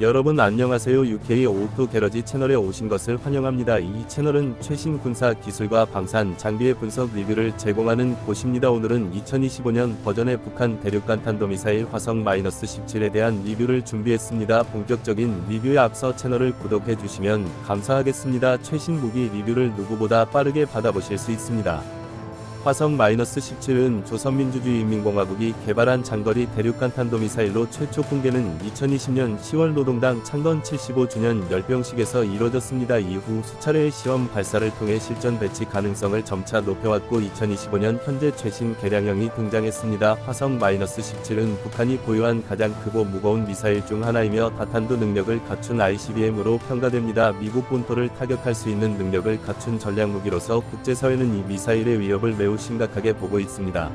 여러분 안녕하세요. UK 오토 게러지 채널에 오신 것을 환영합니다. 이 채널은 최신 군사 기술과 방산 장비의 분석 리뷰를 제공하는 곳입니다. 오늘은 2025년 버전의 북한 대륙간 탄도미사일 화성 마이너스 17에 대한 리뷰를 준비했습니다. 본격적인 리뷰에 앞서 채널을 구독해 주시면 감사하겠습니다. 최신 무기 리뷰를 누구보다 빠르게 받아보실 수 있습니다. 화성 마이너스 17은 조선민주주의인민공화국이 개발한 장거리 대륙간 탄도미사일로 최초 공개는 2020년 10월 노동당 창건 75주년 열병식에서 이뤄졌습니다. 이후 수차례의 시험 발사를 통해 실전 배치 가능성을 점차 높여왔고 2025년 현재 최신 개량형이 등장했습니다. 화성 마이너스 17은 북한이 보유한 가장 크고 무거운 미사일 중 하나이며 다탄도 능력을 갖춘 ICBM으로 평가됩니다. 미국 본토를 타격할 수 있는 능력을 갖춘 전략 무기로서 국제사회는 이 미사일의 위협을 매우 심각하게 보고 있습니다.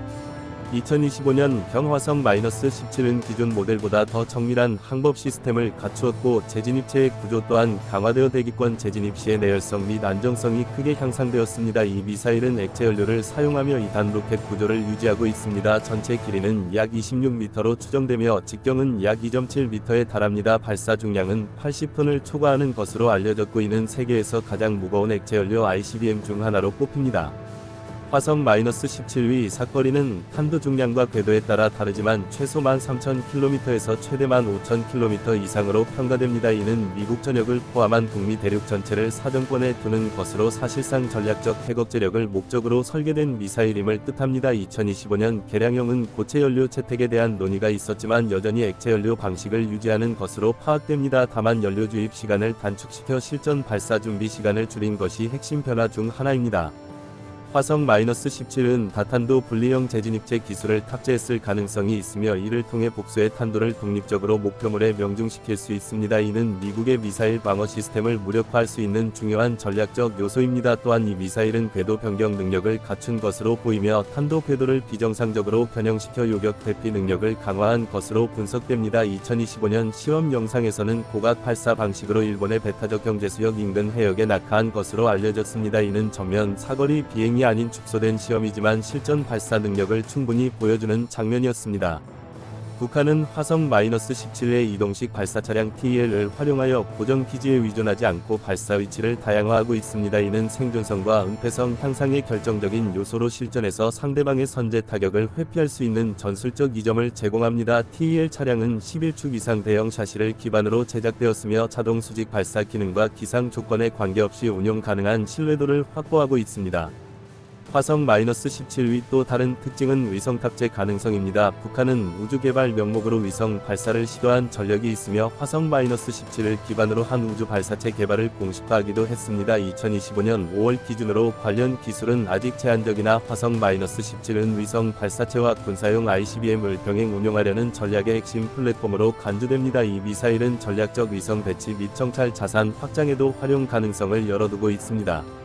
2025년 경화성 마이너스 17은 기존 모델보다 더 정밀한 항법 시스템을 갖추었고 재진입체의 구조 또한 강화되어 대기권 재진입 시의 내열성 및 안정성이 크게 향상되었습니다. 이 미사일은 액체 연료를 사용하며 2단 로켓 구조를 유지하고 있습니다. 전체 길이는 약 26m로 추정되며 직경은 약 2.7m에 달합니다. 발사 중량은 80톤을 초과하는 것으로 알려졌고 이는 세계에서 가장 무거운 액체 연료 ICBM 중 하나로 꼽힙니다. 화성 마이너스 17위 사거리는 탄도 중량과 궤도에 따라 다르지만 최소 13,000km에서 최대 15,000km 이상으로 평가됩니다. 이는 미국 전역을 포함한 북미 대륙 전체를 사정권에 두는 것으로 사실상 전략적 해곡제력을 목적으로 설계된 미사일임을 뜻합니다. 2025년 개량형은 고체 연료 채택에 대한 논의가 있었지만 여전히 액체 연료 방식을 유지하는 것으로 파악됩니다. 다만 연료 주입 시간을 단축시켜 실전 발사 준비 시간을 줄인 것이 핵심 변화 중 하나입니다. 화성 마이너스 17은 다탄도 분리형 재진입체 기술을 탑재했을 가능성이 있으며 이를 통해 복수의 탄도를 독립적으로 목표물에 명중시킬 수 있습니다. 이는 미국의 미사일 방어 시스템을 무력화할 수 있는 중요한 전략적 요소입니다. 또한 이 미사일은 궤도 변경 능력을 갖춘 것으로 보이며 탄도 궤도를 비정상적으로 변형시켜 요격 대피 능력을 강화한 것으로 분석됩니다. 2025년 시험 영상에서는 고각 발사 방식으로 일본의 배타적 경제수역 인근 해역에 낙하한 것으로 알려졌습니다. 이는 전면 사거리 비행이 아닌 축소된 시험이지만 실전 발사 능력을 충분히 보여주는 장면이었습니다. 북한은 화성 마이너스 17의 이동식 발사 차량 TL을 활용하여 고정 기지에 의존하지 않고 발사 위치를 다양화하고 있습니다. 이는 생존성과 은폐성 향상의 결정적인 요소로 실전에서 상대방의 선제 타격을 회피할 수 있는 전술적 이점을 제공합니다. TEL 차량은 11축 이상 대형 샤시를 기반으로 제작되었으며 자동 수직 발사 기능과 기상 조건에 관계없이 운용 가능한 신뢰도를 확보하고 있습니다. 화성 마이너스 17위 또 다른 특징은 위성 탑재 가능성입니다. 북한은 우주 개발 명목으로 위성 발사를 시도한 전력이 있으며 화성 마이너스 17을 기반으로 한 우주 발사체 개발을 공식화하기도 했습니다. 2025년 5월 기준으로 관련 기술은 아직 제한적이나 화성 마이너스 17은 위성 발사체와 군사용 ICBM을 병행 운용하려는 전략의 핵심 플랫폼으로 간주됩니다. 이 미사일은 전략적 위성 배치 및 정찰 자산 확장에도 활용 가능성을 열어두고 있습니다.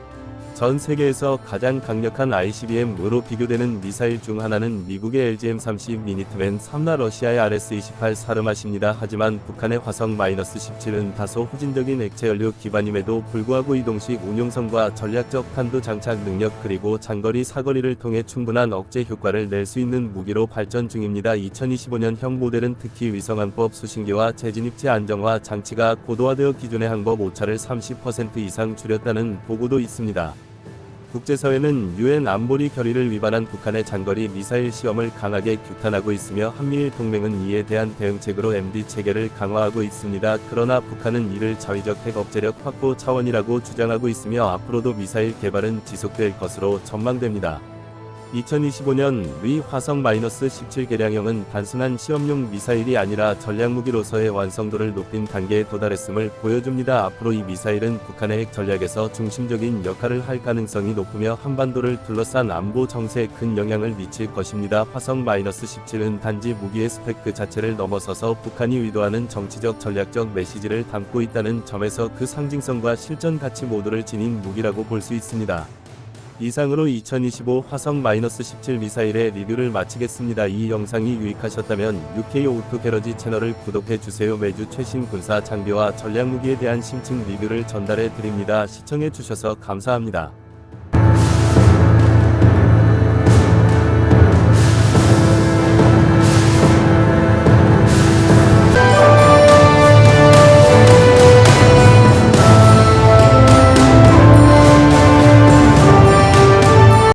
전 세계에서 가장 강력한 ICBM으로 비교되는 미사일 중 하나는 미국의 LGM-30 미니트맨 3나 러시아의 RS-28 사르마시입니다. 하지만 북한의 화성 마이너스 17은 다소 후진적인 액체 연료 기반임에도 불구하고 이동식 운용성과 전략적 탄도 장착 능력 그리고 장거리 사거리를 통해 충분한 억제 효과를 낼 수 있는 무기로 발전 중입니다. 2025년형 모델은 특히 위성안법 수신기와 재진입체 안정화 장치가 고도화되어 기존의 항법 오차를 30% 이상 줄였다는 보고도 있습니다. 국제사회는 유엔 안보리 결의를 위반한 북한의 장거리 미사일 시험을 강하게 규탄하고 있으며 한미일 동맹은 이에 대한 대응책으로 MD 체계를 강화하고 있습니다. 그러나 북한은 이를 자위적 핵 억제력 확보 차원이라고 주장하고 있으며 앞으로도 미사일 개발은 지속될 것으로 전망됩니다. 2025년 위 화성 마이너스 17 개량형은 단순한 시험용 미사일이 아니라 전략무기로서의 완성도를 높인 단계에 도달했음을 보여줍니다. 앞으로 이 미사일은 북한의 핵 전략에서 중심적인 역할을 할 가능성이 높으며 한반도를 둘러싼 안보 정세에 큰 영향을 미칠 것입니다. 화성 마이너스 17은 단지 무기의 스펙 그 자체를 넘어서서 북한이 의도하는 정치적 전략적 메시지를 담고 있다는 점에서 그 상징성과 실전 가치 모두를 지닌 무기라고 볼 수 있습니다. 이상으로 2025 화성 마이너스 17 미사일의 리뷰를 마치겠습니다. 이 영상이 유익하셨다면 UK 오토 게러지 채널을 구독해 주세요. 매주 최신 군사 장비와 전략 무기에 대한 심층 리뷰를 전달해 드립니다. 시청해 주셔서 감사합니다.